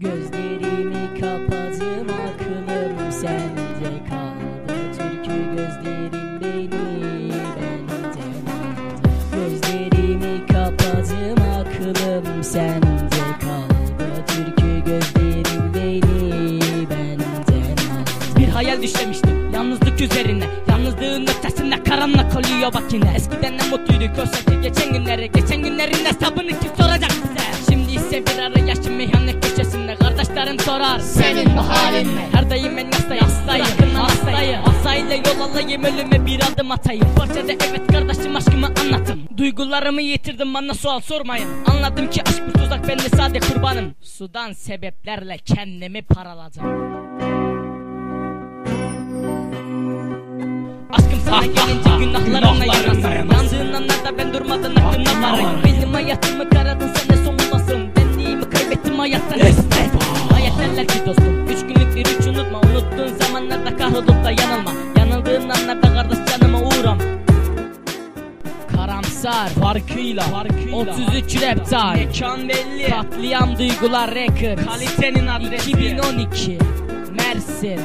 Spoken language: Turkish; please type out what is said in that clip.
Gözlerimi kapadım aklım sende kaldı. Türkü gözlerim beni benden Gözlerimi kapadım aklım sende kaldı. Türkü gözlerim beni benden Bir hayal düşlemiştim yalnızlık üzerine. Yalnızlığın ötesinde karanlık oluyor bak yine. Eskiden ne mutluyduk oysa ki geçen günleri Geçen günlerin hesabını kim soracak bize? Şimdi ise bir ara yaşım meyhane Kardeşlerim sorar Senin bu halin ne? Her daim ben? Hastayım. Hastayım hastayım. Asayla yol alayım ölüme bir adım atayım. Parçada evet kardeşim aşkımı anlatın. Duygularımı yitirdim bana sual sormayın. Anladım ki aşk bir tuzak ben de sade kurbanım. Sudan sebeplerle kendimi paraladım Aşkım sana gelince günahlarımla yanasın Yandığın anlarda ben durmadan aklına varayım Benim hayatımı karadın Hayat derler ki dostum Üç günlük bir üç unutma. Unuttuğun zamanlarda kahrolup da yanılma. Yanıldığın anlarda kardeş canıma uğram. Karamsar farkıyla, farkıyla. 33 rap time Mekan belli. Katliam duygular record. Kalitenin adresi. 2012 Mersin